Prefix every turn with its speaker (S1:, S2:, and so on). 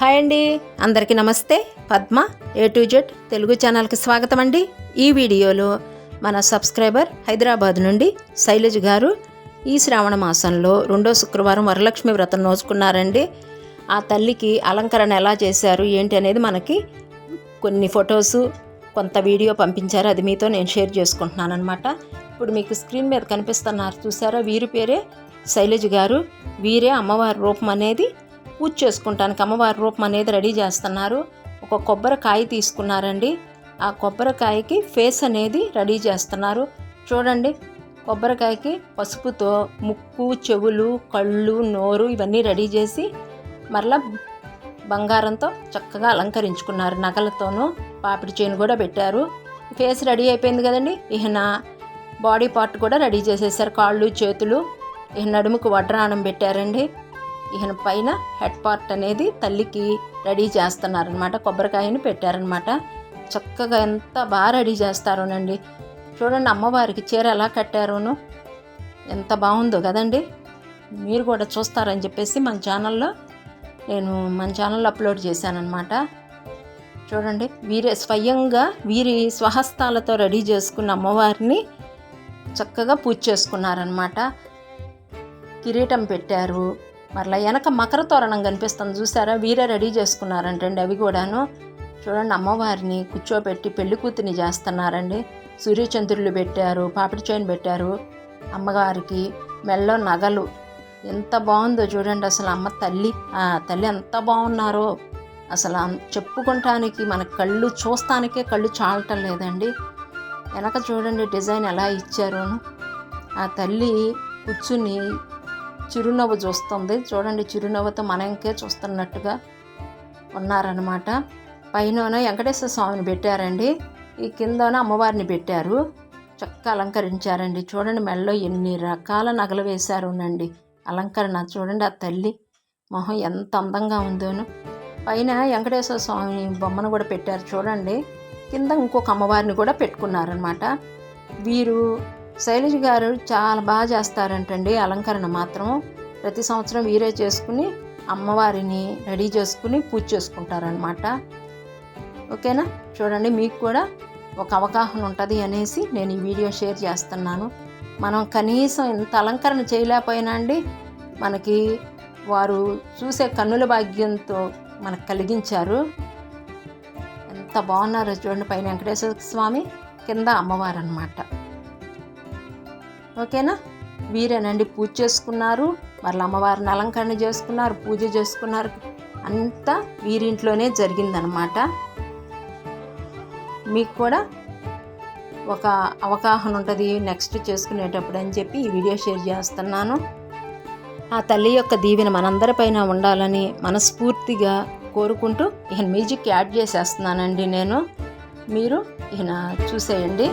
S1: Hi అండి. అందరికీ నమస్తే. Padma A to Z Telugu ఛానల్కి స్వాగతం అండి. ఈ వీడియోలో మన సబ్స్క్రైబర్ హైదరాబాద్ నుండి శైలజ్ గారు ఈ శ్రావణ మాసంలో రెండో శుక్రవారం వరలక్ష్మి వ్రతం నోచుకున్నారండి. ఆ తల్లికి అలంకరణ ఎలా చేశారు ఏంటి అనేది మనకి కొన్ని ఫొటోసు కొంత వీడియో పంపించారు. అది మీతో నేను షేర్ చేసుకుంటున్నాను అనమాట ఇప్పుడు మీకు స్క్రీన్ మీద కనిపిస్తున్నారు చూసారా? వీరి పేరే శైలజ్ గారు. వీరే అమ్మవారి రూపం అనేది పూజ చేసుకుంటానికి అమ్మవారి రూపం అనేది రెడీ చేస్తున్నారు. ఒక కొబ్బరికాయ తీసుకున్నారండి. ఆ కొబ్బరికాయకి ఫేస్ అనేది రెడీ చేస్తున్నారు. చూడండి కొబ్బరికాయకి పసుపుతో ముక్కు చెవులు కళ్ళు నోరు ఇవన్నీ రెడీ చేసి మరలా బంగారంతో చక్కగా అలంకరించుకున్నారు. నగలతోనూ పాపిడి చేను కూడా పెట్టారు. ఫేస్ రెడీ అయిపోయింది కదండి. ఇహన బాడీ పార్ట్ కూడా రెడీ చేసేసారు. కాళ్ళు చేతులు ఈయన నడుముకు వడ్రాణం పెట్టారండి. ఈయన పైన హెడ్ పార్ట్ అనేది తల్లికి రెడీ చేస్తున్నారనమాట కొబ్బరికాయని పెట్టారనమాట చక్కగా ఎంత బాగా రెడీ చేస్తారోనండి. చూడండి అమ్మవారికి చీర ఎలా కట్టారోను. ఎంత బాగుందో కదండి. మీరు కూడా చూస్తారని చెప్పేసి మన ఛానల్లో నేను మన ఛానల్లో అప్లోడ్ చేశానన్నమాట. చూడండి వీరే స్వయంగా వీరి స్వహస్తాలతో రెడీ చేసుకున్న అమ్మవారిని చక్కగా పూజ చేసుకున్నారనమాట కిరీటం పెట్టారు. మరలా వెనక మకర తోరణం కనిపిస్తుంది. చూసారా? వీరే రెడీ చేసుకున్నారంటండి అవి కూడాను. చూడండి అమ్మవారిని కూర్చోబెట్టి పెళ్ళి కూతుని చేస్తున్నారండి. సూర్యచంద్రులు పెట్టారు పాపిడి చైన్ పెట్టారు. అమ్మగారికి మెల్లో నగలు. ఎంత బాగుందో చూడండి అసలు అమ్మ తల్లి. ఆ తల్లి ఎంత బాగున్నారో. అసలు చెప్పుకుంటానికి మన కళ్ళు చూస్తానికే కళ్ళు చాలటం లేదండి. వెనక చూడండి డిజైన్ ఎలా ఇచ్చారు. ఆ తల్లి కూర్చుని చిరునవ్వు చూస్తుంది. చూడండి చిరునవ్వుతో మనకే చూస్తున్నట్టుగా ఉన్నారనమాట పైన వెంకటేశ్వర స్వామిని పెట్టారండి. ఈ కిందన అమ్మవారిని పెట్టారు. చక్కగా అలంకరించారండి. చూడండి మెడలో ఎన్ని రకాల నగలు వేశారునండి. అలంకరణ చూడండి ఆ తల్లి మొహం ఎంత అందంగా ఉందోను. పైన వెంకటేశ్వర స్వామి బొమ్మను కూడా పెట్టారు చూడండి. కింద ఇంకొక అమ్మవారిని కూడా పెట్టుకున్నారనమాట వీరు శైలజ గారు చాలా బాగా చేస్తారంటండి అలంకరణ మాత్రం. ప్రతి సంవత్సరం వీరే చేసుకుని అమ్మవారిని రెడీ చేసుకుని పూజ చేసుకుంటారనమాట ఓకేనా? చూడండి మీకు కూడా ఒక అవగాహన ఉంటుంది అనేసి నేను ఈ వీడియో షేర్ చేస్తున్నాను. మనం కనీసం ఇంత అలంకరణ చేయలేకపోయినా అండి మనకి వారు చూసే కన్నుల భాగ్యంతో మనకు కలిగించారు. ఎంత బాగున్నారో చూడండి పైన వెంకటేశ్వర స్వామి కింద అమ్మవారు అనమాట ఓకేనా? వీరేనండి పూజ చేసుకున్నారు. మరల అమ్మవారిని అలంకరణ చేసుకున్నారు పూజ చేసుకున్నారు. అంతా వీరింట్లోనే జరిగిందనమాట మీకు కూడా ఒక అవగాహన ఉంటుంది నెక్స్ట్ చేసుకునేటప్పుడు అని చెప్పి ఈ వీడియో షేర్ చేస్తున్నాను. ఆ తల్లి యొక్క దీవెన మనందరిపైన ఉండాలని మనస్ఫూర్తిగా కోరుకుంటూ ఇక మ్యూజిక్ యాడ్ చేసేస్తున్నానండి నేను. మీరు ఇక చూసేయండి.